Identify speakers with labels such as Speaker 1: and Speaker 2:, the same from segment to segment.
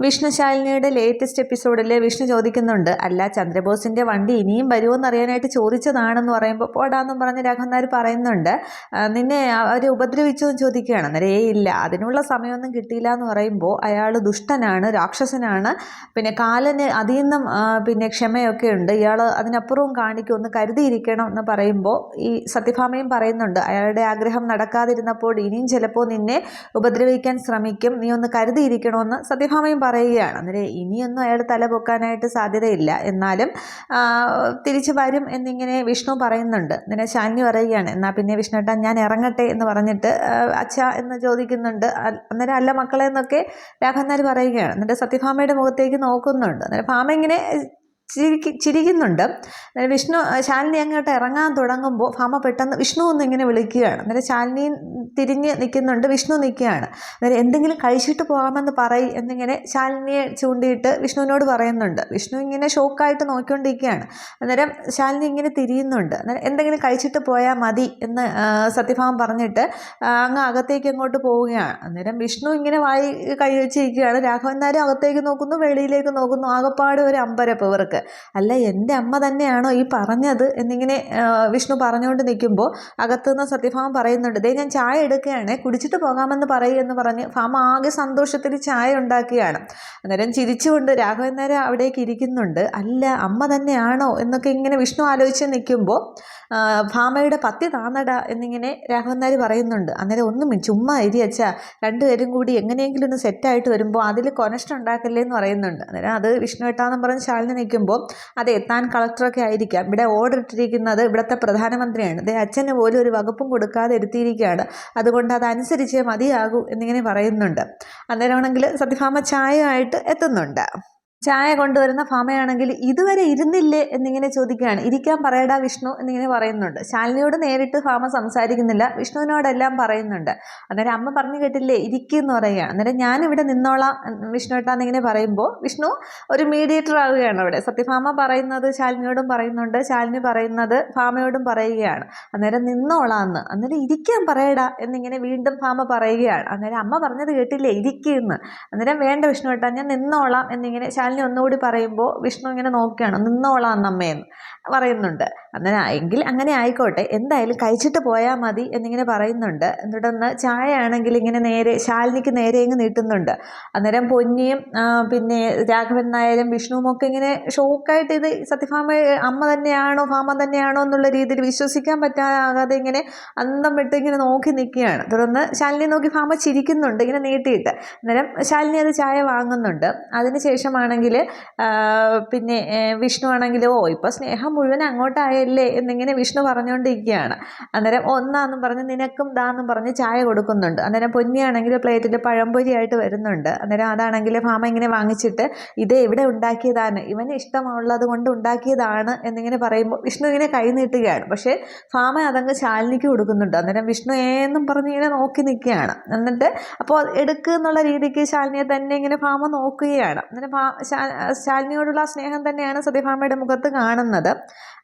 Speaker 1: വിഷ്ണുശാലിനിയുടെ latest എപ്പിസോഡിൽ വിഷ്ണു ചോദിക്കുന്നുണ്ട് അല്ല ചന്ദ്രബോസിന്റെ വണ്ടി ഇനിയും വരുമോ എന്നറിയാനായിട്ട് ചോദിച്ചതാണെന്ന് പറയുമ്പോൾ പോടാന്നും പറഞ്ഞ് രാഘവന്നാർ പറയുന്നുണ്ട്. നിന്നെ അവർ ഉപദ്രവിച്ചു എന്ന് ചോദിക്കുകയാണ്. അന്നേരം ഏ ഇല്ല അതിനുള്ള സമയമൊന്നും കിട്ടിയില്ല എന്ന് പറയുമ്പോൾ അയാൾ ദുഷ്ടനാണ് രാക്ഷസനാണ്. പിന്നെ കാലന് അതിൽ നിന്നും പിന്നെ ക്ഷമയൊക്കെ ഉണ്ട്. ഇയാൾ അതിനപ്പുറവും കാണിക്കും ഒന്ന് കരുതിയിരിക്കണം എന്ന് പറയുമ്പോൾ ഈ സത്യഭാമയും പറയുന്നുണ്ട് അയാളുടെ ആഗ്രഹം നടക്കാതിരുന്നപ്പോൾ ഇനിയും ചിലപ്പോൾ നിന്നെ ഉപദ്രവിക്കാൻ ശ്രമിക്കും. നീ ഒന്ന് കരുതിയിരിക്കണമെന്ന് സത്യഭാമയും പറയുകയാണ്. അന്നേരം ഇനിയൊന്നും അയാൾ തല പൊക്കാനായിട്ട് സാധ്യതയില്ല. എന്നാലും തിരിച്ചു വരും എന്നിങ്ങനെ വിഷ്ണു പറയുന്നുണ്ട്. അന്നേരം ശാലിനി പറയുകയാണ് എന്നാൽ പിന്നെ വിഷ്ണുട്ടാ ഞാൻ ഇറങ്ങട്ടെ എന്ന് പറഞ്ഞിട്ട് അച്ഛ എന്ന് ചോദിക്കുന്നുണ്ട്. അന്നേരം അല്ല മക്കളെ എന്നൊക്കെ രാഘവന്നാർ പറയുകയാണ്. എന്നിട്ട് സത്യഭാമയുടെ മുഖത്തേക്ക് നോക്കുന്നുണ്ട്. അന്നേരം ഭാമ ഇങ്ങനെ ചിരിക്ക് ചിരിക്കുന്നുണ്ട്. അന്നേരം വിഷ്ണു ശാലിനി അങ്ങോട്ട് ഇറങ്ങാൻ തുടങ്ങുമ്പോൾ ഭാമ പെട്ടെന്ന് വിഷ്ണു ഒന്ന് ഇങ്ങനെ വിളിക്കുകയാണ്. അന്നേരം ശാലിനി തിരിഞ്ഞ് നിൽക്കുന്നുണ്ട് വിഷ്ണു നിൽക്കുകയാണ്. അന്നേരം എന്തെങ്കിലും കഴിച്ചിട്ട് പോകാമെന്ന് പറയ് എന്നിങ്ങനെ ശാലിനിയെ ചൂണ്ടിയിട്ട് വിഷ്ണുവിനോട് പറയുന്നുണ്ട്. വിഷ്ണു ഇങ്ങനെ ഷോക്കായിട്ട് നോക്കിക്കൊണ്ടിരിക്കുകയാണ്. അന്നേരം ശാലിനി ഇങ്ങനെ തിരിയുന്നുണ്ട്. അന്നേരം എന്തെങ്കിലും കഴിച്ചിട്ട് പോയാൽ മതി എന്ന് സത്യഭാമം പറഞ്ഞിട്ട് അങ്ങ് അകത്തേക്ക് അങ്ങോട്ട് പോവുകയാണ്. അന്നേരം വിഷ്ണു ഇങ്ങനെ വായി കൈ വെച്ചിരിക്കുകയാണ്. രാഘവൻ നായർ അകത്തേക്ക് നോക്കുന്നു വെളിയിലേക്ക് നോക്കുന്നു. ആകപ്പാട് ഒരു അമ്പരപ്പ് ഇവർക്ക്. അല്ല എന്റെ അമ്മ തന്നെയാണോ ഈ പറഞ്ഞത് എന്നിങ്ങനെ വിഷ്ണു പറഞ്ഞുകൊണ്ട് നിൽക്കുമ്പോൾ അകത്തുനിന്ന് സത്യഭാമ പറയുന്നുണ്ട് ദേ ഞാൻ ചായ എടുക്കുകയാണ് കുടിച്ചിട്ട് പോകാമെന്ന് പറയൂ എന്ന് പറഞ്ഞ് ഭാമ ആകെ സന്തോഷത്തിൽ ചായ ഉണ്ടാക്കുകയാണ്. അന്നേരം ചിരിച്ചുകൊണ്ട് രാഘവൻ നേരെ അവിടേക്ക് ഇരിക്കുന്നുണ്ട്. അല്ല അമ്മ തന്നെയാണോ? എന്നൊക്കെ ഇങ്ങനെ വിഷ്ണു ആലോചിച്ച് നിൽക്കുമ്പോൾ ഭാമയുടെ പത്തി താന്നട എന്നിങ്ങനെ രാഘവൻ നായർ പറയുന്നുണ്ട്. അന്നേരം ഒന്നും ചുമ്മാ ഇരി അച്ഛാ. രണ്ടുപേരും കൂടി എങ്ങനെയെങ്കിലും ഒന്ന് സെറ്റായിട്ട് വരുമ്പോൾ അതിൽ കൊനഷ്ടം ഉണ്ടാക്കല്ലേ എന്ന് പറയുന്നുണ്ട്. അന്നേരം അത് വിഷ്ണു ഏട്ടാന്നും പറഞ്ഞ് ശാലിനി നിൽക്കുമ്പോൾ അത് താൻ കളക്ടറൊക്കെ ആയിരിക്കാം. ഇവിടെ ഓർഡർ ഇട്ടിരിക്കുന്നത് ഇവിടുത്തെ പ്രധാനമന്ത്രിയാണ്. അതെ അച്ഛന് പോലും ഒരു വകുപ്പും കൊടുക്കാതെ എടുത്തിരിക്കുകയാണ് അതുകൊണ്ട് അതനുസരിച്ച് മതിയാകൂ എന്നിങ്ങനെ പറയുന്നുണ്ട്. അന്നേരമാണെങ്കിൽ സത്യഭാമ ചായ ആയിട്ട് എത്തുന്നുണ്ട്. ചായ കൊണ്ടുവരുന്ന ഭാമയാണെങ്കിൽ ഇതുവരെ ഇരുന്നില്ലേ എന്നിങ്ങനെ ചോദിക്കുകയാണ്. ഇരിക്കാൻ പറയടാ വിഷ്ണു എന്നിങ്ങനെ പറയുന്നുണ്ട്. ശാലിനിയോട് നേരിട്ട് ഭാമ സംസാരിക്കുന്നില്ല. വിഷ്ണുവിനോടെല്ലാം പറയുന്നുണ്ട്. അന്നേരം അമ്മ പറഞ്ഞു കേട്ടില്ലേ? ഇരിക്കുമെന്ന് പറയുകയാണ്. അന്നേരം ഞാനിവിടെ നിന്നോളാം എന്ന് വിഷ്ണു ഏട്ടാന്നിങ്ങനെ പറയുമ്പോൾ വിഷ്ണു ഒരു മീഡിയേറ്റർ ആവുകയാണ് അവിടെ. സത്യഭാമ പറയുന്നത് ശാലിനിയോടും പറയുന്നുണ്ട്. ശാലിനി പറയുന്നത് ഭാമയോടും പറയുകയാണ്. അന്നേരം നിന്നോളാന്ന്. അന്നേരം ഇരിക്കാൻ പറയടാ എന്നിങ്ങനെ വീണ്ടും ഭാമ പറയുകയാണ്. അന്നേരം അമ്മ പറഞ്ഞത് കേട്ടില്ലേ? ഇരിക്കുമെന്ന് അന്നേരം വേണ്ട വിഷ്ണു ഏട്ടാ ഞാൻ നിന്നോളാം എന്നിങ്ങനെ ശാലിനി ഒന്നുകൂടി പറയുമ്പോൾ വിഷ്ണു ഇങ്ങനെ നോക്കുകയാണ് നിന്നോളാം അമ്മയെന്ന് പറയുന്നുണ്ട്. അങ്ങനെ എങ്കിൽ അങ്ങനെ ആയിക്കോട്ടെ എന്തായാലും കഴിച്ചിട്ട് പോയാൽ മതി എന്നിങ്ങനെ പറയുന്നുണ്ട്. എന്നിട്ടൊന്ന് ചായ ആണെങ്കിൽ ഇങ്ങനെ നേരെ ശാലിനിക്ക് നേരെ ഇങ്ങ് നീട്ടുന്നുണ്ട്. അന്നേരം പൊന്നിയും പിന്നെ രാഘവൻ നായരും വിഷ്ണുവും ഒക്കെ ഇങ്ങനെ ഷോക്കായിട്ട് ഇത് സത്യഭാമ അമ്മ തന്നെയാണോ ഭാമ തന്നെയാണോ എന്നുള്ള രീതിയിൽ വിശ്വസിക്കാൻ പറ്റാതെ ഇങ്ങനെ അന്തം വിട്ട് ഇങ്ങനെ നോക്കി നിൽക്കുകയാണ്. തുടർന്ന് ശാലിനി നോക്കി ഭാമ ചിരിക്കുന്നുണ്ട് ഇങ്ങനെ നീട്ടിയിട്ട്. അന്നേരം ശാലിനി അത് ചായ വാങ്ങുന്നുണ്ട്. അതിനുശേഷമാണെങ്കിൽ പിന്നെ വിഷ്ണു ആണെങ്കിൽ ഓ ഇപ്പോൾ സ്നേഹം മുഴുവൻ അങ്ങോട്ടായല്ലേ എന്നിങ്ങനെ വിഷ്ണു പറഞ്ഞുകൊണ്ടിരിക്കുകയാണ് അന്നേരം ഒന്നാന്നും പറഞ്ഞ് നിനക്കും ദാന്നും പറഞ്ഞ് ചായ കൊടുക്കുന്നുണ്ട്. അന്നേരം പൊന്നിയാണെങ്കിൽ പ്ലേറ്റിൽ പഴംപൊരിയായിട്ട് വരുന്നുണ്ട്. അന്നേരം അതാണെങ്കിൽ ഭാമ ഇങ്ങനെ വാങ്ങിച്ചിട്ട് ഇത് എവിടെ ഉണ്ടാക്കിയതാണ്? ഇവന് ഇഷ്ടമുള്ളത് കൊണ്ട് ഉണ്ടാക്കിയതാണ് എന്നിങ്ങനെ പറയുമ്പോൾ വിഷ്ണു ഇങ്ങനെ കൈ നീട്ടുകയാണ്. പക്ഷേ ഭാമ അതങ്ങ് ശാലിനിക്ക് കൊടുക്കുന്നുണ്ട്. അന്നേരം വിഷ്ണു ഏന്നും പറഞ്ഞ് ഇങ്ങനെ നോക്കി നിൽക്കുകയാണ്. എന്നിട്ട് അപ്പോൾ എടുക്കുക എന്നുള്ള രീതിക്ക് ശാലിനിയെ തന്നെ ഇങ്ങനെ ഭാമ നോക്കുകയാണ്. അന്നേരം ശാലിനിയോടുള്ള സ്നേഹം തന്നെയാണ് സതിഭാമയുടെ മുഖത്ത് കാണുന്നത്.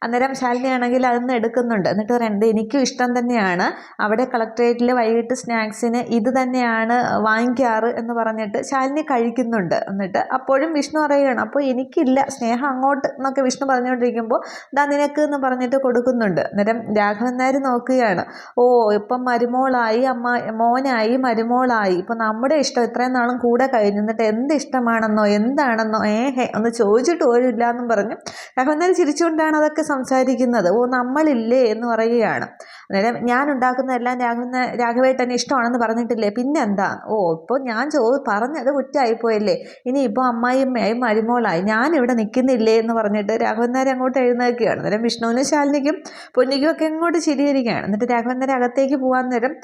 Speaker 1: അന്നേരം ശാലിനി ആണെങ്കിൽ അതൊന്ന് എടുക്കുന്നുണ്ട്. എന്നിട്ട് പറയുന്നത് എനിക്കും ഇഷ്ടം തന്നെയാണ്. അവിടെ കളക്ട്രേറ്റിൽ വൈകിട്ട് സ്നാക്സിന് ഇത് തന്നെയാണ് വാങ്ങിക്കാറ് എന്ന് പറഞ്ഞിട്ട് ശാലിനി കഴിക്കുന്നുണ്ട്. എന്നിട്ട് അപ്പോഴും വിഷ്ണു പറയുകയാണ് അപ്പോൾ എനിക്കില്ല സ്നേഹം അങ്ങോട്ട് എന്നൊക്കെ വിഷ്ണു പറഞ്ഞുകൊണ്ടിരിക്കുമ്പോൾ ദാ നിനക്ക് എന്ന് പറഞ്ഞിട്ട് കൊടുക്കുന്നുണ്ട്. അന്നേരം രാഘവൻ നായർ നോക്കുകയാണ് ഓ ഇപ്പം മരുമോളായി അമ്മ മോനായി മരുമോളായി. ഇപ്പം നമ്മുടെ ഇഷ്ടം ഇത്രയും നാളും കൂടെ കഴിഞ്ഞു. എന്നിട്ട് എന്ത് ഇഷ്ടമാണെന്നോ എന്താണെന്നോ ഏ ഹേ ഒന്ന് ചോദിച്ചിട്ട് പോലും ഇല്ല എന്നും പറഞ്ഞ്. രാഘവൻ നായർ ചിരിച്ചുകൊണ്ടാണ് അതൊക്കെ സംസാരിക്കുന്നത്. ഓ നമ്മളില്ലേ എന്ന് പറയുകയാണ്. അന്നേരം ഞാൻ ഉണ്ടാക്കുന്നതെല്ലാം രാഘവ രാഘവേട്ടന് ഇഷ്ടമാണെന്ന് പറഞ്ഞിട്ടില്ലേ? പിന്നെന്താ? ഓ ഇപ്പോൾ ഞാൻ ചോ പറഞ്ഞത് കുറ്റമായിപ്പോയല്ലേ ഇനിയിപ്പോൾ അമ്മായിയമ്മയായി മരുമോളായി. ഞാനിവിടെ നിൽക്കുന്നില്ലേ എന്ന് പറഞ്ഞിട്ട് രാഘവൻ നായർ അങ്ങോട്ട് എഴുന്നേൽക്കുകയാണ്. അന്നേരം വിഷ്ണുവിനും ശാലിനിക്കും പൊന്നിക്കും ഒക്കെ അങ്ങോട്ട് ചിരിയിരിക്കുകയാണ്. എന്നിട്ട് രാഘവൻ നായർ അകത്തേക്ക് പോകാൻ നേരം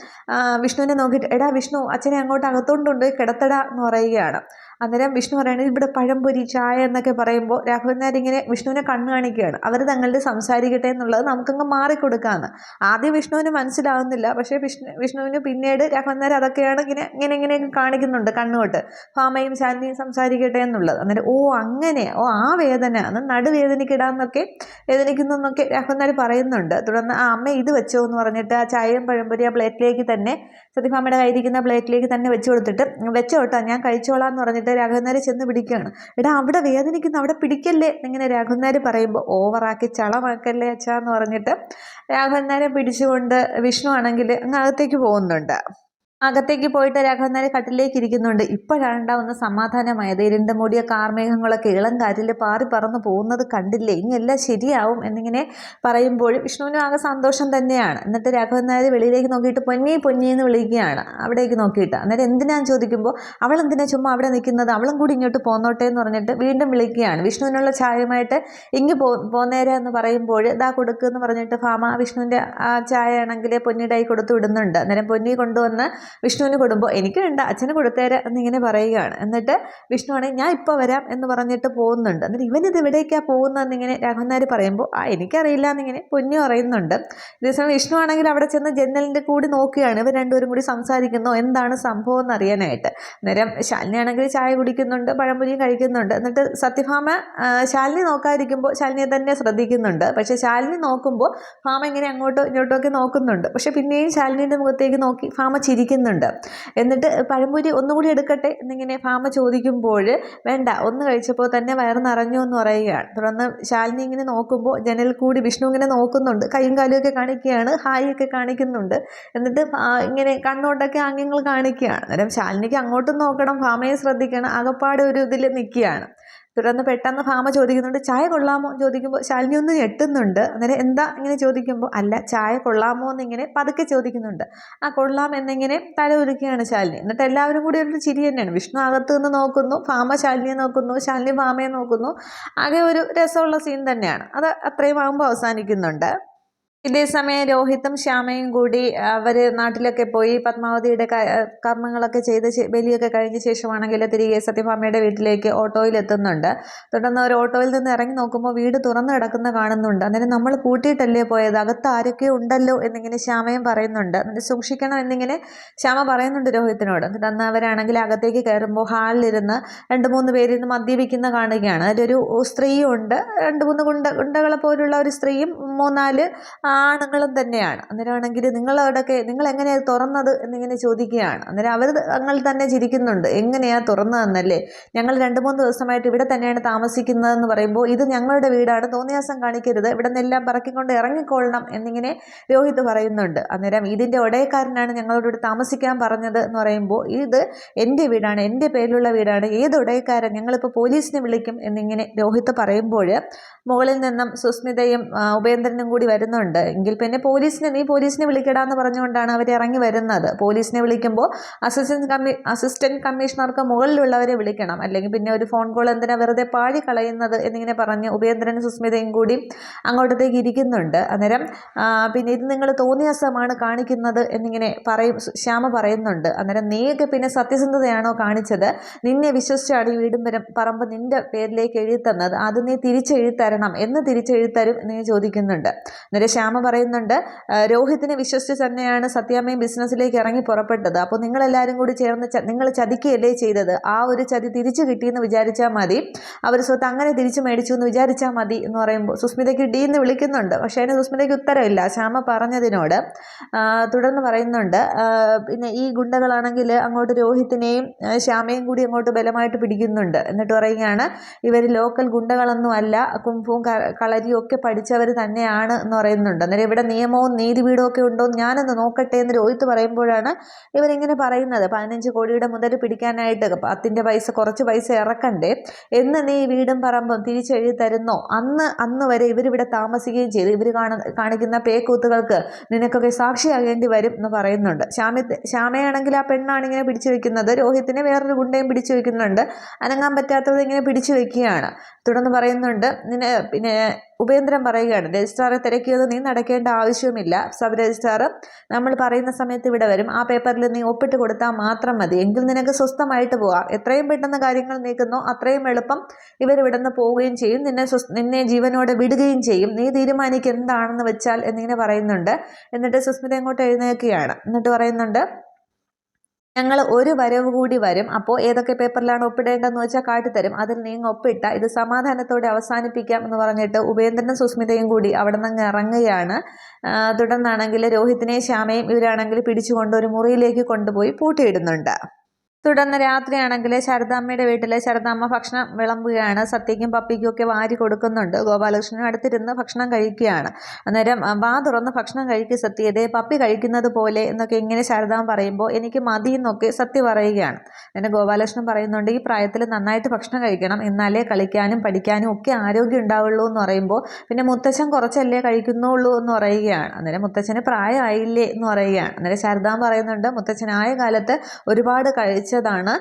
Speaker 1: വിഷ്ണുവിനെ നോക്കിയിട്ട് എടാ വിഷ്ണു അച്ഛനെ അങ്ങോട്ട് അകത്തോണ്ടുണ്ട് കിടത്തടാ എന്ന് പറയുകയാണ്. അന്നേരം വിഷ്ണു പറയുന്നത് ഇവിടെ പഴംപൊരി ചായ എന്നൊക്കെ പറയുമ്പോൾ രാഘവൻ നായർ ഇങ്ങനെ വിഷ്ണുവിനെ കണ്ണു കാണിക്കുകയാണ്. അവർ തങ്ങളുടെ സംസാരിക്കട്ടെ എന്നുള്ളത് നമുക്കങ്ങ് മാറിക്കൊടുക്കാമെന്ന് ആദ്യം വിഷ്ണുവിന് മനസ്സിലാവുന്നില്ല. പക്ഷേ വിഷ്ണു വിഷ്ണുവിന് പിന്നീട് രാഘവൻ നായർ അതൊക്കെയാണ് ഇങ്ങനെ ഇങ്ങനെ ഇങ്ങനെ കാണിക്കുന്നുണ്ട് കണ്ണുകൊട്ട് ഫാമയും ശാന്തിയും സംസാരിക്കട്ടെ എന്നുള്ളത്. അന്നേരം ഓ അങ്ങനെ ഓ ആ വേദന അന്ന് നടുവേദനയ്ക്കിടാന്നൊക്കെ വേദനിക്കുന്നു എന്നൊക്കെ രാഘവൻ നായർ പറയുന്നുണ്ട്. തുടർന്ന് ആ അമ്മ ഇത് വെച്ചോ എന്ന് പറഞ്ഞിട്ട് ആ ചായയും പഴംപൊരി ആ പ്ലേറ്റിലേക്ക് തന്നെ സത്യഭാമയുടെ കയ്യിരിക്കുന്ന പ്ലേറ്റിലേക്ക് തന്നെ വെച്ച് കൊടുത്തിട്ട് വെച്ചോട്ടോ ഞാൻ കഴിച്ചോളാം എന്ന് പറഞ്ഞിട്ട് രാഘവൻ നായർ ചെന്ന് പിടിക്കുകയാണ്. എടാ അവിടെ വേദനിക്കുന്നു അവിടെ പിടിക്കല്ലേ? എന്നിങ്ങനെ രാഘവൻ നായർ പറയുമ്പോൾ ഓവറാക്കി ചളമാക്കല്ലേ അച്ഛാ എന്ന് പറഞ്ഞിട്ട് രാഘവന്മാരെ പിടിച്ചുകൊണ്ട് വിഷ്ണു ആണെങ്കിൽ അങ്ങ് അകത്തേക്ക് പോകുന്നുണ്ട്. അകത്തേക്ക് പോയിട്ട് രാഘവൻ നായർ കട്ടിലേക്ക് ഇരിക്കുന്നുണ്ട്. ഇപ്പോഴാണ് ഉണ്ടാവുന്ന സമാധാനമായത്. ഇരുണ്ട മൂടിയ കാർമേഘങ്ങളൊക്കെ ഇളം കാറ്റിൽ പാറി പറന്ന് പോകുന്നത് കണ്ടില്ലേ? ഇനി എല്ലാം ശരിയാവും എന്നിങ്ങനെ പറയുമ്പോഴും വിഷ്ണുവിനും ആകെ സന്തോഷം തന്നെയാണ്. എന്നിട്ട് രാഘവൻ നായർ വെളിയിലേക്ക് നോക്കിയിട്ട് പൊന്നി പൊന്നി എന്ന് വിളിക്കുകയാണ്. അവിടേക്ക് നോക്കിയിട്ട്. അന്നേരം എന്തിനാന്ന് ചോദിക്കുമ്പോൾ അവൾ എന്തിനാ ചുമ്മാ അവിടെ നിൽക്കുന്നത്? അവളും കൂടി ഇങ്ങോട്ട് പോന്നോട്ടെ എന്ന് പറഞ്ഞിട്ട് വീണ്ടും വിളിക്കുകയാണ്. വിഷ്ണുവിനുള്ള ചായയുമായിട്ട് ഇങ്ങ് പോ പോന്നേരെ എന്ന് പറയുമ്പോൾ ഇതാ കൊടുക്കുക എന്ന് പറഞ്ഞിട്ട് ഫാമ വിഷ്ണുവിന്റെ ആ ചായ ആണെങ്കിൽ പൊന്നിയുടെ കൊടുത്തു വിടുന്നുണ്ട്. അന്നേരം പൊന്നി കൊണ്ടുവന്ന് വിഷ്ണുവിന് കൊടുമ്പോൾ എനിക്ക് വേണ്ട അച്ഛന് കൊടുത്തേരെ എന്നിങ്ങനെ പറയുകയാണ്. എന്നിട്ട് വിഷ്ണു ആണെങ്കിൽ ഞാൻ ഇപ്പോൾ വരാം എന്ന് പറഞ്ഞിട്ട് പോകുന്നുണ്ട്. എന്നിട്ട് ഇവനിത് എവിടേക്കാണ് പോകുന്നതെന്നിങ്ങനെ രാഘവനാർ പറയുമ്പോൾ ആ എനിക്കറിയില്ല എന്നിങ്ങനെ പൊന്നു പറയുന്നുണ്ട്. ഇതേസമയം വിഷ്ണു ആണെങ്കിൽ അവിടെ ചെന്ന് ജനലിന്റെ കൂടി നോക്കുകയാണ്. ഇവർ രണ്ടുപേരും കൂടി സംസാരിക്കുന്നോ എന്താണ് സംഭവം എന്ന് അറിയാനായിട്ട്? നേരം ശാലിനി ആണെങ്കിൽ ചായ കുടിക്കുന്നുണ്ട് പഴംപൊരിയും കഴിക്കുന്നുണ്ട്. എന്നിട്ട് സത്യഭാമ ശാലിനി നോക്കാതിരിക്കുമ്പോൾ ശാലിനിയെ തന്നെ ശ്രദ്ധിക്കുന്നുണ്ട്. പക്ഷേ ശാലിനി നോക്കുമ്പോൾ ഭാമ ഇങ്ങനെ അങ്ങോട്ടോ ഇങ്ങോട്ടൊക്കെ നോക്കുന്നുണ്ട്. പക്ഷേ പിന്നെയും ശാലിനിയുടെ മുഖത്തേക്ക് നോക്കി ഭാമ ചിരിക്കുന്നുണ്ട് എന്നിട്ട് പഴംപൊരി ഒന്നുകൂടി എടുക്കട്ടെ എന്നിങ്ങനെ ഫാമ ചോദിക്കുമ്പോൾ വേണ്ട ഒന്ന് കഴിച്ചപ്പോൾ തന്നെ വയറ് നിറഞ്ഞു എന്ന് പറയുകയാണ്. തുടർന്ന് ശാലിനി ഇങ്ങനെ നോക്കുമ്പോൾ ജനൽ കൂടി വിഷ്ണു ഇങ്ങനെ നോക്കുന്നുണ്ട്. കൈയും കാലുമൊക്കെ കാണിക്കുകയാണ് ഹായൊക്കെ കാണിക്കുന്നുണ്ട്. എന്നിട്ട് ഇങ്ങനെ കണ്ണോട്ടൊക്കെ ആംഗ്യങ്ങൾ കാണിക്കുകയാണ്. അന്നേരം ശാലിനിക്ക് അങ്ങോട്ടും നോക്കണം ഭാമയെ ശ്രദ്ധിക്കണം അകപ്പാട് ഒരു ഇതിൽ നിൽക്കുകയാണ്. തുടർന്ന് പെട്ടെന്ന് ഭാമ ചോദിക്കുന്നുണ്ട് ചായ കൊള്ളാമോ? ചോദിക്കുമ്പോൾ ശാലിനി ഒന്ന് ഞെട്ടുന്നുണ്ട്. അന്നേരം എന്താ ഇങ്ങനെ ചോദിക്കുമ്പോൾ അല്ല ചായ കൊള്ളാമോ എന്നിങ്ങനെ പതുക്കെ ചോദിക്കുന്നുണ്ട്. ആ കൊള്ളാം എന്നിങ്ങനെ തല ഉരുക്കുകയാണ് ശാലിനി. എന്നിട്ട് എല്ലാവരും കൂടി ഒരു ചിരി തന്നെയാണ്. വിഷ്ണു അകത്ത് നിന്ന് നോക്കുന്നു ഭാമ ശാലിനിയെ നോക്കുന്നു ശാലിനി ഭാമയെ നോക്കുന്നു. ആകെ ഒരു രസമുള്ള സീൻ തന്നെയാണ്. അത് അത്രയും ആകുമ്പോൾ അവസാനിക്കുന്നുണ്ട്. ഇതേ സമയം രോഹിത്തും ശ്യാമയും കൂടി അവർ നാട്ടിലൊക്കെ പോയി പത്മാവതിയുടെ കർമ്മങ്ങളൊക്കെ ചെയ്ത് ബലിയൊക്കെ കഴിഞ്ഞ ശേഷമാണെങ്കിൽ തിരികെ സത്യഭാമയുടെ വീട്ടിലേക്ക് ഓട്ടോയിൽ എത്തുന്നുണ്ട് തുടർന്ന് ഒരു ഓട്ടോയിൽ നിന്ന് ഇറങ്ങി നോക്കുമ്പോൾ വീട് തുറന്നു കിടക്കുന്ന കാണുന്നുണ്ട്. അന്നേരം നമ്മൾ കൂട്ടിയിട്ടല്ലേ പോയത്? അകത്ത് ആരൊക്കെ ഉണ്ടല്ലോ എന്നിങ്ങനെ ശ്യാമയും പറയുന്നുണ്ട്. എന്നിട്ട് സൂക്ഷിക്കണം എന്നിങ്ങനെ ശ്യാമ പറയുന്നുണ്ട് രോഹിത്തിനോട്. അന്ന് അവരാണെങ്കിൽ അകത്തേക്ക് കയറുമ്പോൾ ഹാളിലിരുന്ന് രണ്ട് മൂന്ന് പേരിന്ന് മദ്യപിക്കുന്ന കാണുകയാണ്. അതിലൊരു സ്ത്രീയുണ്ട്. രണ്ട് മൂന്ന് ഗുണ്ട ഗുണ്ടകളെ പോലുള്ള ഒരു സ്ത്രീയും മൂന്നാൽ ആണുങ്ങളും തന്നെയാണ്. അന്നേരമാണെങ്കിൽ നിങ്ങളവിടെയൊക്കെ നിങ്ങൾ എങ്ങനെയാണ് തുറന്നത് എന്നിങ്ങനെ ചോദിക്കുകയാണ്. അന്നേരം അവർ തങ്ങൾ തന്നെ ചിരിക്കുന്നുണ്ട്. എങ്ങനെയാണ് തുറന്നതെന്നല്ലേ? ഞങ്ങൾ രണ്ട് മൂന്ന് ദിവസമായിട്ട് ഇവിടെ തന്നെയാണ് താമസിക്കുന്നതെന്ന് പറയുമ്പോൾ ഇത് ഞങ്ങളുടെ വീടാണ്. തോന്നിയാസം കാണിക്കരുത്. ഇവിടെ നിന്നെല്ലാം പറക്കിക്കൊണ്ട് ഇറങ്ങിക്കൊള്ളണം എന്നിങ്ങനെ രോഹിത് പറയുന്നുണ്ട്. അന്നേരം ഇതിന്റെ ഒടയക്കാരനാണ് ഞങ്ങളോട് ഇവിടെ താമസിക്കാൻ പറഞ്ഞത് എന്ന് പറയുമ്പോൾ ഇത് എന്റെ വീടാണ് എന്റെ പേരിലുള്ള വീടാണ്. ഏത് ഒടയക്കാരൻ? ഞങ്ങളിപ്പോൾ പോലീസിനെ വിളിക്കും എന്നിങ്ങനെ രോഹിത് പറയുമ്പോൾ മുകളിൽ നിന്നും സുസ്മിതയും ഉപേന്ദ്രനും കൂടി വരുന്നുണ്ട്. എങ്കിൽ പിന്നെ പോലീസിനെ നീ പോലീസിനെ വിളിക്കടാന്ന് പറഞ്ഞുകൊണ്ടാണ് അവർ ഇറങ്ങി വരുന്നത്. പോലീസിനെ വിളിക്കുമ്പോൾ അസിസ്റ്റന്റ് കമ്മി അസിസ്റ്റന്റ് കമ്മീഷണർക്ക് മുകളിലുള്ളവരെ വിളിക്കണം. അല്ലെങ്കിൽ പിന്നെ ഒരു ഫോൺ കോൾ എന്തിനാ വെറുതെ പാഴി കളയുന്നത് എന്നിങ്ങനെ പറഞ്ഞ് ഉപേന്ദ്രനും സുസ്മിതയും കൂടി അങ്ങോട്ടത്തേക്ക് ഇരിക്കുന്നുണ്ട്. അന്നേരം പിന്നെ ഇത് നിങ്ങൾ തോന്നിയാസമാണ് കാണിക്കുന്നത് എന്നിങ്ങനെ പറയും ശ്യാമ പറയുന്നുണ്ട്. അന്നേരം നീയൊക്കെ പിന്നെ സത്യസന്ധതയാണോ കാണിച്ചത്? നിന്നെ വിശ്വസിച്ചാണ് ഈ വീടും പറമ്പ് നിന്റെ പേരിലേക്ക് എഴുതി തന്നത് അത് നീ തിരിച്ചെഴുതി തരണം എന്ന് തിരിച്ചെഴുതി തരും ചോദിക്കുന്നുണ്ട്. അന്നേരം ശ്യാമ പറയുന്നുണ്ട് "ആ, രോഹിത്തിനെ വിശ്വസിച്ച് തന്നെയാണ് സത്യാമ്മയും ബിസിനസ്സിലേക്ക് ഇറങ്ങി പുറപ്പെട്ടത്. അപ്പോൾ നിങ്ങളെല്ലാവരും കൂടി ചേർന്ന് നിങ്ങൾ ചതിക്കുകയല്ലേ ചെയ്തത്? ആ ഒരു ചതി തിരിച്ചു കിട്ടിയെന്ന് വിചാരിച്ചാൽ മതി. അവർ സ്വത്ത് അങ്ങനെ തിരിച്ചു മേടിച്ചു എന്ന് വിചാരിച്ചാൽ മതി എന്ന് പറയുമ്പോൾ സുസ്മിതയ്ക്ക് ഡി എന്ന് വിളിക്കുന്നുണ്ട്. പക്ഷേ അതിന് സുസ്മിതയ്ക്ക് ഉത്തരമില്ല. ശ്യാമ പറഞ്ഞതിനോട് തുടർന്ന് പറയുന്നുണ്ട് പിന്നെ ഈ ഗുണ്ടകളാണെങ്കിൽ അങ്ങോട്ട് രോഹിത്തിനെയും ശ്യാമയും കൂടി അങ്ങോട്ട് ബലമായിട്ട് പിടിക്കുന്നുണ്ട് എന്നിട്ട് പറയുകയാണ് ഇവർ ലോക്കൽ ഗുണ്ടകളൊന്നും അല്ല കുംഫും കളരിയും ഒക്കെ പഠിച്ചവർ തന്നെയാണ് എന്ന് പറയുന്നുണ്ട്. അന്നേരം ഇവിടെ നിയമവും നീതിപീഠവും ഒക്കെ ഉണ്ടോ ഞാനൊന്ന് നോക്കട്ടെ എന്ന് രോഹിത്ത് പറയുമ്പോഴാണ് ഇവരിങ്ങനെ പറയുന്നത്. പതിനഞ്ച് കോടിയുടെ മുതൽ പിടിക്കാനായിട്ട് പത്തിന്റെ പൈസ കുറച്ച് പൈസ ഇറക്കണ്ടേ? എന്ന് നീ വീടും പറമ്പും തിരിച്ചെഴുതി തരുന്നോ? അന്ന് അന്ന് വരെ ഇവരിവിടെ താമസിക്കുകയും ചെയ്തു. ഇവർ കാണ കാണിക്കുന്ന പേക്കൂത്തുകൾക്ക് നിനക്കൊക്കെ സാക്ഷിയാകേണ്ടി വരും എന്ന് പറയുന്നുണ്ട്. ശ്യാമി ശ്യാമയാണെങ്കിൽ ആ പെണ്ണാണ് ഇങ്ങനെ പിടിച്ചു വെക്കുന്നത്. രോഹിത്തിനെ വേറൊരു ഗുണ്ടയും പിടിച്ചു വെക്കുന്നുണ്ട്. അനങ്ങാൻ പറ്റാത്തത് ഇങ്ങനെ പിടിച്ചു വെക്കുകയാണ്. തുടർന്ന് പറയുന്നുണ്ട് നിന്നെ പിന്നെ ഉപേന്ദ്രൻ പറയുകയാണ് രജിസ്ട്രാറെ തിരക്കിയത് നീ നടക്കേണ്ട ആവശ്യവുമില്ല. സബ് രജിസ്ട്രാർ നമ്മൾ പറയുന്ന സമയത്ത് ഇവിടെ വരും. ആ പേപ്പറിൽ നീ ഒപ്പിട്ട് കൊടുത്താൽ മാത്രം മതി. എങ്കിൽ നിനക്ക് സ്വസ്ഥമായിട്ട് പോകാം. എത്രയും പെട്ടെന്ന് കാര്യങ്ങൾ നീക്കുന്നോ അത്രയും എളുപ്പം ഇവരിവിടെ നിന്ന് പോവുകയും ചെയ്യും. നിന്നെ നിന്നെ ജീവനോടെ വിടുകയും ചെയ്യും. നീ തീരുമാനിക്കുക എന്താണെന്ന് വെച്ചാൽ എന്നിങ്ങനെ പറയുന്നുണ്ട്. എന്നിട്ട് സുസ്മിത അങ്ങോട്ട് എഴുന്നേക്കുകയാണ് എന്നിട്ട് പറയുന്നുണ്ട് ഞങ്ങൾ ഒരു വരവ് കൂടി വരും. അപ്പോൾ ഏതൊക്കെ പേപ്പറിലാണ് ഒപ്പിടേണ്ടതെന്ന് വെച്ചാൽ കാട്ടിത്തരും. അതിൽ നിങ്ങൾ ഒപ്പിട്ട ഇത് സമാധാനത്തോടെ അവസാനിപ്പിക്കാം എന്ന് പറഞ്ഞിട്ട് ഉപേന്ദ്രനും സുസ്മിതയും കൂടി അവിടെ നിന്ന് ഇറങ്ങുകയാണ് തുടർന്നാണെങ്കിൽ രോഹിത്തിനെയും ശ്യാമയും ഇവരാണെങ്കിൽ പിടിച്ചുകൊണ്ട് ഒരു മുറിയിലേക്ക് കൊണ്ടുപോയി പൂട്ടിയിടുന്നുണ്ട്. തുടർന്ന് രാത്രിയാണെങ്കിൽ ശരദാമ്മയുടെ വീട്ടിൽ ശരദാമ്മ ഭക്ഷണം വിളമ്പുകയാണ്. സത്യയ്ക്കും പപ്പിക്കും ഒക്കെ വാരി കൊടുക്കുന്നുണ്ട്. ഗോപാലകൃഷ്ണനും അടുത്തിരുന്ന് ഭക്ഷണം കഴിക്കുകയാണ്. അന്നേരം വാ തുറന്ന് ഭക്ഷണം കഴിക്കുക സത്യതേ പപ്പി കഴിക്കുന്നത് പോലെ എന്നൊക്കെ ഇങ്ങനെ ശാരദാമ്മ പറയുമ്പോൾ എനിക്ക് മതി എന്നൊക്കെ സത്യ പറയുകയാണ്. അങ്ങനെ ഗോപാലകൃഷ്ണൻ പറയുന്നുണ്ട് ഈ പ്രായത്തിൽ നന്നായിട്ട് ഭക്ഷണം കഴിക്കണം. എന്നാലേ കളിക്കാനും പഠിക്കാനും ഒക്കെ ആരോഗ്യം ഉണ്ടാവുള്ളൂ എന്ന് പറയുമ്പോൾ പിന്നെ മുത്തച്ഛൻ കുറച്ചല്ലേ കഴിക്കുന്നുള്ളൂ എന്ന് പറയുകയാണ്. അന്നേരം മുത്തച്ഛന് പ്രായമായില്ലേ എന്ന് പറയുകയാണ്. അന്നേരം ശാരദാമ്മ പറയുന്നുണ്ട് മുത്തച്ഛനായ കാലത്ത് ഒരുപാട് കഴിച്ച് കഴിച്ചതാണ്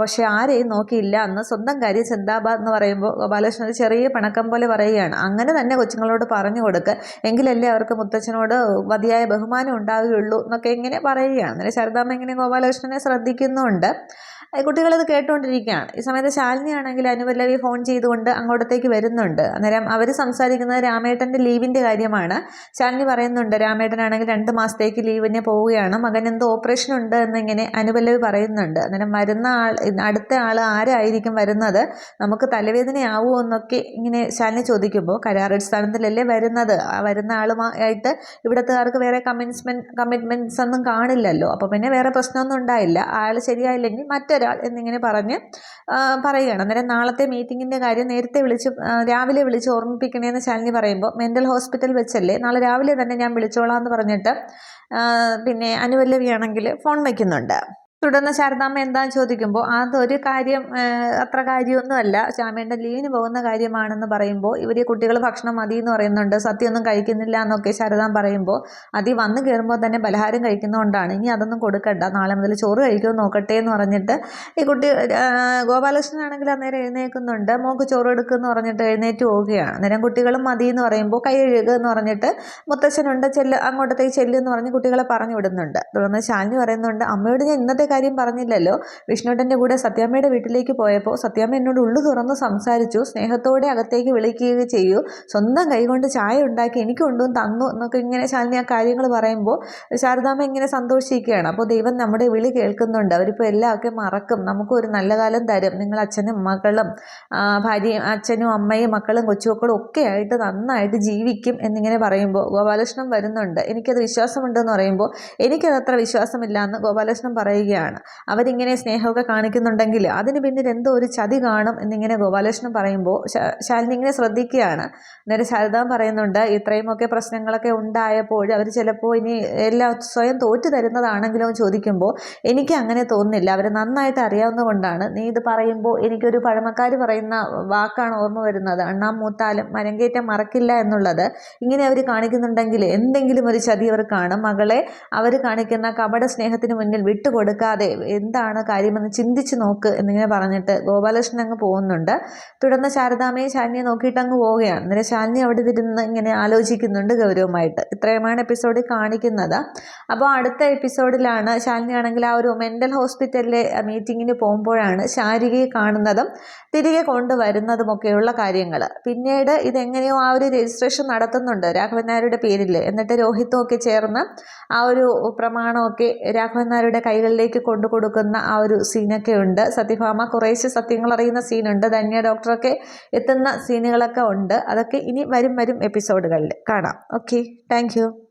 Speaker 1: പക്ഷേ ആരെയും നോക്കിയില്ല. അന്ന് സ്വന്തം കാര്യം ചിന്താബാദ് എന്ന് പറയുമ്പോൾ ഗോപാലകൃഷ്ണൻ ഒരു ചെറിയ പിണക്കം പോലെ പറയുകയാണ്. അങ്ങനെ തന്നെ കൊച്ചുങ്ങളോട് പറഞ്ഞു കൊടുക്കുക എങ്കിലല്ലേ അവർക്ക് മുത്തച്ഛനോട് മതിയായ ബഹുമാനം ഉണ്ടാവുകയുള്ളൂ എന്നൊക്കെ ഇങ്ങനെ പറയുകയാണ്. അങ്ങനെ ശാരദാമ്മ ഇങ്ങനെ ഗോപാലകൃഷ്ണനെ ശ്രദ്ധിക്കുന്നുണ്ട്. കുട്ടികളത് കേട്ടുകൊണ്ടിരിക്കുകയാണ് ഈ സമയത്ത് ശാലിനി ആണെങ്കിൽ അനുപല്ലവി ഫോൺ ചെയ്തുകൊണ്ട് അങ്ങോട്ടത്തേക്ക് വരുന്നുണ്ട്. അന്നേരം അവർ സംസാരിക്കുന്നത് രാമേട്ടന്റെ ലീവിന്റെ കാര്യമാണ്. ശാലിനി പറയുന്നുണ്ട് രാമേട്ടനാണെങ്കിൽ രണ്ട് മാസത്തേക്ക് ലീവിന് പോവുകയാണ്. മകൻ എന്തോ ഓപ്പറേഷൻ ഉണ്ട് എന്നിങ്ങനെ അനുപല്ലവി പറയുന്നുണ്ട്. അന്നേരം വരുന്ന ആൾ അടുത്ത ആൾ ആരായിരിക്കും വരുന്നത്? നമുക്ക് തലവേദനയാവുമോ എന്നൊക്കെ ഇങ്ങനെ ശാലിനി ചോദിക്കുമ്പോൾ കരാറടിസ്ഥാനത്തിലല്ലേ വരുന്നത്? ആ വരുന്ന ആളുമായിട്ട് ഇവിടത്തുകാർക്ക് വേറെ കമ്മിറ്റ്മെന്റ് കമ്മിറ്റ്മെന്റ്സ് ഒന്നും കാണില്ലല്ലോ. അപ്പോൾ പിന്നെ വേറെ പ്രശ്നമൊന്നും ഉണ്ടായില്ല. ആൾ ശരിയായില്ലെങ്കിൽ മറ്റൊരു ഒരാൾ എന്നിങ്ങനെ പറഞ്ഞ് പറയുകയാണ്. അന്നേരം നാളത്തെ മീറ്റിങ്ങിന്റെ കാര്യം നേരത്തെ വിളിച്ച് രാവിലെ വിളിച്ച് ഓർമ്മിപ്പിക്കണേന്ന് ശാലിനി പറയുമ്പോൾ മെന്റൽ ഹോസ്പിറ്റൽ വെച്ചല്ലേ? നാളെ രാവിലെ തന്നെ ഞാൻ വിളിച്ചോളാം എന്ന് പറഞ്ഞിട്ട് പിന്നെ അനുവല്ലവിയാണെങ്കിൽ ഫോൺ വയ്ക്കുന്നുണ്ട് തുടർന്ന് ശാരദാമ്മ എന്താന്ന് ചോദിക്കുമ്പോൾ അതൊരു കാര്യം അത്ര കാര്യമൊന്നുമല്ല. ശ്യാമേന്റെ ലീവിന് പോകുന്ന കാര്യമാണെന്ന് പറയുമ്പോൾ ഇവർ കുട്ടികൾ ഭക്ഷണം മതി എന്ന് പറയുന്നുണ്ട്. സത്യമൊന്നും കഴിക്കുന്നില്ല എന്നൊക്കെ ശാരദാം പറയുമ്പോൾ അതി വന്ന് കയറുമ്പോൾ തന്നെ പലഹാരം കഴിക്കുന്നതുകൊണ്ടാണ് ഇനി അതൊന്നും കൊടുക്കണ്ട. നാളെ മുതൽ ചോറ് കഴിക്കുമെന്ന് നോക്കട്ടെ എന്ന് പറഞ്ഞിട്ട് ഈ കുട്ടി ഗോപാലകൃഷ്ണൻ ആണെങ്കിൽ അന്നേരം എഴുന്നേൽക്കുന്നുണ്ട്. മോക്ക് ചോറ് എടുക്കുമെന്ന് പറഞ്ഞിട്ട് എഴുന്നേറ്റ് പോവുകയാണ്. അന്നേരം കുട്ടികളും മതി എന്ന് പറയുമ്പോൾ കൈ എഴുകുക എന്ന് പറഞ്ഞിട്ട് മുത്തച്ഛനുണ്ട് ചെല്ല് അങ്ങോട്ടത്തേക്ക് ചെല്ലുമെന്ന് പറഞ്ഞ് കുട്ടികളെ പറഞ്ഞു വിടുന്നുണ്ട്. തുടർന്ന് ശാലിനി പറയുന്നുണ്ട് അമ്മയോട് ഞാൻ ഇന്നത്തെ കാര്യം പറഞ്ഞില്ലല്ലോ. വിഷ്ണുട്ടന്റെ കൂടെ സത്യാമ്മയുടെ വീട്ടിലേക്ക് പോയപ്പോൾ സത്യാമ്മ എന്നോട് ഉള്ളു തുറന്ന് സംസാരിച്ചു. സ്നേഹത്തോടെ അകത്തേക്ക് വിളിക്കുകയും ചെയ്യൂ സ്വന്തം കൈകൊണ്ട് ചായ ഉണ്ടാക്കി എനിക്ക് കൊണ്ടുവന്ന് തന്നു എന്നൊക്കെ ഇങ്ങനെ ശാലിനി ആ കാര്യങ്ങൾ പറയുമ്പോൾ ശാരദാമ്മ ഇങ്ങനെ സന്തോഷിക്കുകയാണ്. അപ്പോൾ ദൈവം നമ്മുടെ വിളി കേൾക്കുന്നുണ്ട്. അവരിപ്പോൾ എല്ലാമൊക്കെ മറക്കും. നമുക്കൊരു നല്ല കാലം തരും. നിങ്ങൾ അച്ഛനും മകളും ഭാര്യയും അച്ഛനും അമ്മയും മക്കളും കൊച്ചുമക്കളും ഒക്കെ ആയിട്ട് നന്നായിട്ട് ജീവിക്കും എന്നിങ്ങനെ പറയുമ്പോൾ ഗോപാലകൃഷ്ണൻ വരുന്നുണ്ട്. എനിക്കത് വിശ്വാസമുണ്ടെന്ന് പറയുമ്പോൾ എനിക്കത് അത്ര വിശ്വാസമില്ല എന്ന് ഗോപാലകൃഷ്ണൻ പറയുകയാണ്. പറയുകയാണ് അവരിങ്ങനെ സ്നേഹമൊക്കെ കാണിക്കുന്നുണ്ടെങ്കിൽ അതിന് പിന്നിൽ എന്തോ ഒരു ചതി കാണും എന്നിങ്ങനെ ഗോപാലകൃഷ്ണൻ പറയുമ്പോൾ ശാലിനി ഇങ്ങനെ ശ്രദ്ധിക്കുകയാണ്. നേരെ ശാരദാൻ പറയുന്നുണ്ട് ഇത്രയുമൊക്കെ പ്രശ്നങ്ങളൊക്കെ ഉണ്ടായപ്പോൾ അവർ ചിലപ്പോൾ ഇനി എല്ലാം സ്വയം തോറ്റു തരുന്നതാണെങ്കിലും ചോദിക്കുമ്പോൾ എനിക്ക് അങ്ങനെ തോന്നുന്നില്ല. അവരെ നന്നായിട്ട് അറിയാവുന്നതുകൊണ്ടാണ് നീ ഇത് പറയുമ്പോൾ എനിക്കൊരു പഴമക്കാർ പറയുന്ന വാക്കാണ് ഓർമ്മ വരുന്നത്. അണ്ണാം മൂത്താലും മരങ്കേറ്റം മറക്കില്ല എന്നുള്ളത് ഇങ്ങനെ അവർ കാണിക്കുന്നുണ്ടെങ്കിൽ എന്തെങ്കിലും ഒരു ചതി അവർ കാണും. മകളെ അവർ കാണിക്കുന്ന കപട സ്നേഹത്തിന് മുന്നിൽ വിട്ടുകൊടുക്കുക നോക്കാതെ എന്താണ് കാര്യമെന്ന് ചിന്തിച്ച് നോക്ക് എന്നിങ്ങനെ പറഞ്ഞിട്ട് ഗോപാലകൃഷ്ണൻ അങ്ങ് പോകുന്നുണ്ട്. തുടർന്ന് ശാരദാമയെ ശാലിനിയെ നോക്കിയിട്ട് അങ്ങ് പോവുകയാണ്. അന്നേരം ശാലിനി അവിടെ ഇരുന്ന് ഇങ്ങനെ ആലോചിക്കുന്നുണ്ട് ഗൗരവമായിട്ട്. ഇത്രയുമാണ് എപ്പിസോഡിൽ കാണിക്കുന്നത്. അപ്പോൾ അടുത്ത എപ്പിസോഡിലാണ് ശാലിനി ആണെങ്കിൽ ആ ഒരു മെന്റൽ ഹോസ്പിറ്റലിലെ മീറ്റിങ്ങിന് പോകുമ്പോഴാണ് ശാരികയെ കാണുന്നതും തിരികെ കൊണ്ടുവരുന്നതുമൊക്കെയുള്ള കാര്യങ്ങൾ പിന്നീട് ഇതെങ്ങനെയോ ആ ഒരു രജിസ്ട്രേഷൻ നടത്തുന്നുണ്ട് രാഘവൻ നായരുടെ പേരിൽ എന്നിട്ട് രോഹിത്തും ഒക്കെ ചേർന്ന് ആ ഒരു പ്രമാണമൊക്കെ രാഘവൻ നായരുടെ കൈകളിലേക്ക് വീട്ടിലേക്ക് കൊണ്ടു കൊടുക്കുന്ന ആ ഒരു സീനൊക്കെ ഉണ്ട്. സത്യഭാമ കുറേശ്ശെ സത്യങ്ങൾ അറിയുന്ന സീനുണ്ട്. ധന്യ ഡോക്ടറൊക്കെ എത്തുന്ന സീനുകളൊക്കെ ഉണ്ട്. അതൊക്കെ ഇനി വരും വരും എപ്പിസോഡുകളിൽ കാണാം. Okay thank